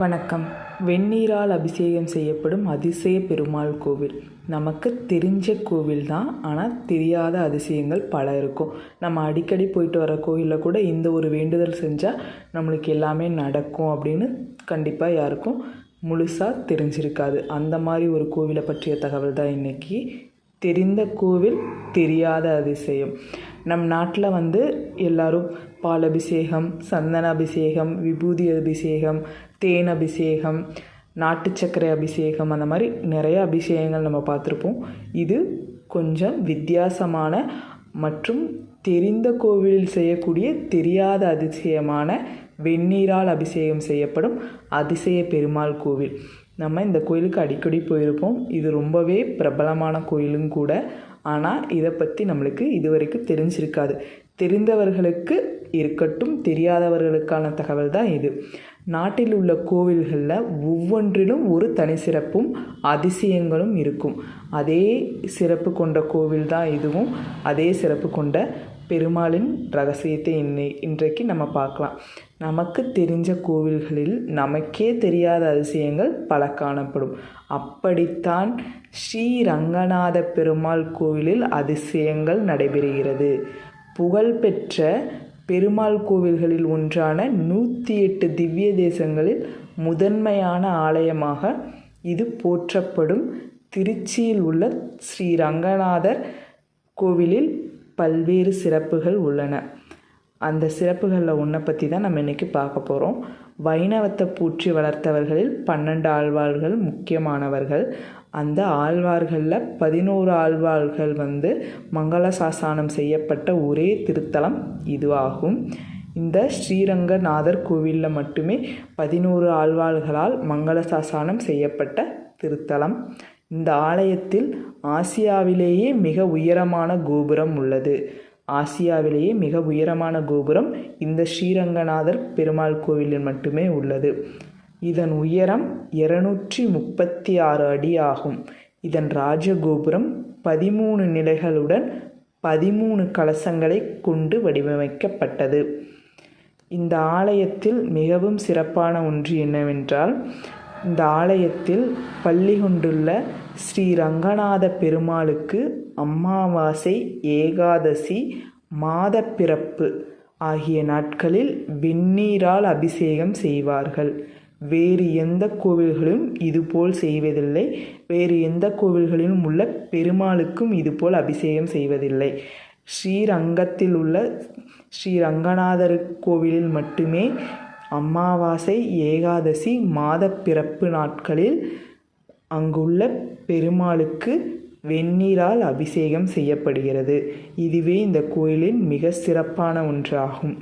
வணக்கம். வெந்நீரால் அபிஷேகம் செய்யப்படும் அதிசய பெருமாள் கோவில். நமக்கு தெரிஞ்ச கோவில் தான் ஆனால் தெரியாத அதிசயங்கள் பல இருக்கும். நம்ம அடிக்கடி போயிட்டு வர கோயிலில் கூட இந்த ஒரு வேண்டுதல் செஞ்சால் நம்மளுக்கு எல்லாமே நடக்கும் அப்படின்னு கண்டிப்பாக யாருக்கும் முழுசாக தெரிஞ்சிருக்காது. அந்த மாதிரி ஒரு கோவிலை பற்றிய தகவல் தான் இன்றைக்கி தெரிந்த கோவில் தெரியாத அதிசயம். நம் நாட்டில் வந்து எல்லாரும் பால் அபிஷேகம் சந்தன அபிஷேகம் விபூதி அபிஷேகம் தேன் அபிஷேகம் நாட்டு சர்க்கரை அபிஷேகம் அந்த மாதிரி நிறைய அபிஷேகங்கள் நம்ம பார்த்துருப்போம். இது கொஞ்சம் வித்தியாசமான மற்றும் தெரிந்த கோவிலில் செய்யக்கூடிய தெரியாத அதிசயமான வெந்நீரால் அபிஷேகம் செய்யப்படும் அதிசய பெருமாள் கோவில். நம்ம இந்த கோயிலுக்கு அடிக்கடி போயிருப்போம். இது ரொம்பவே பிரபலமான கோயிலும் கூட. ஆனால் இதை பற்றி நம்மளுக்கு இதுவரைக்கும் தெரிஞ்சிருக்காது. தெரிந்தவர்களுக்கு இருக்கட்டும் தெரியாதவர்களுக்கான தகவல் தான் இது. நாட்டில் உள்ள கோவில்களில் ஒவ்வொன்றிலும் ஒரு தனி சிறப்பும் அதிசயங்களும் இருக்கும். அதே சிறப்பு கொண்ட கோவில் தான் இதுவும். அதே சிறப்பு கொண்ட பெருமாளின் ரகசியத்தை இன்னை இன்றைக்கு நம்ம பார்க்கலாம். நமக்கு தெரிஞ்ச கோவில்களில் நமக்கே தெரியாத அதிசயங்கள் பல காணப்படும். அப்படித்தான் ஸ்ரீ ரங்கநாத பெருமாள் கோவிலில் அதிசயங்கள் நடைபெறுகிறது. புகழ்பெற்ற பெருமாள் கோவில்களில் ஒன்றான நூற்றி எட்டு திவ்ய தேசங்களில் முதன்மையான ஆலயமாக இது போற்றப்படும். திருச்சியில் உள்ள ஸ்ரீ ரங்கநாதர் கோவிலில் பல்வேறு சிறப்புகள் உள்ளன. அந்த சிறப்புகளில் ஒன்றை பற்றி தான் நம்ம இன்றைக்கி பார்க்க போகிறோம் வைணவத்தை பூற்றி வளர்த்தவர்களில் பன்னெண்டு ஆழ்வார்கள் முக்கியமானவர்கள். அந்த ஆழ்வார்களில் பதினோரு ஆழ்வார்கள் வந்து மங்கள சாசனம் செய்யப்பட்ட ஒரே திருத்தலம் இதுவாகும். இந்த ஸ்ரீரங்கநாதர் கோவிலில் மட்டுமே பதினோரு ஆழ்வார்களால் மங்கள சாசனம் செய்யப்பட்ட திருத்தலம். இந்த ஆலயத்தில் ஆசியாவிலேயே மிக உயரமான கோபுரம் உள்ளது. ஆசியாவிலேயே மிக உயரமான கோபுரம் இந்த ஸ்ரீரங்கநாதர் பெருமாள் கோவிலில் மட்டுமே உள்ளது. இதன் உயரம் இருநூற்றி முப்பத்தி ஆறு அடி ஆகும். இதன் ராஜகோபுரம் பதிமூணு நிலைகளுடன் பதிமூணு கலசங்களை கொண்டு வடிவமைக்கப்பட்டது. இந்த ஆலயத்தில் மிகவும் சிறப்பான ஒன்று என்னவென்றால் இந்த ஆலயத்தில் பள்ளி கொண்டுள்ள ஸ்ரீ ரங்கநாத பெருமாளுக்கு அமாவாசை ஏகாதசி மாதப்பிறப்பு ஆகிய நாட்களில் வெந்நீரால் அபிஷேகம் செய்வார்கள். வேறு எந்த கோவில்களும் இதுபோல் செய்வதில்லை. வேறு எந்த கோவில்களிலும் உள்ள பெருமாளுக்கும் இதுபோல் அபிஷேகம் செய்வதில்லை. ஸ்ரீரங்கத்தில் உள்ள ஸ்ரீ ரங்கநாதர் கோவிலில் மட்டுமே அமாவாசை ஏகாதசி மாதப்பிறப்பு நாட்களில் அங்குள்ள பெருமாளுக்கு வெந்நீரால் அபிஷேகம் செய்யப்படுகிறது. இதுவே இந்த கோயிலின் மிக சிறப்பான ஒன்றாகும்.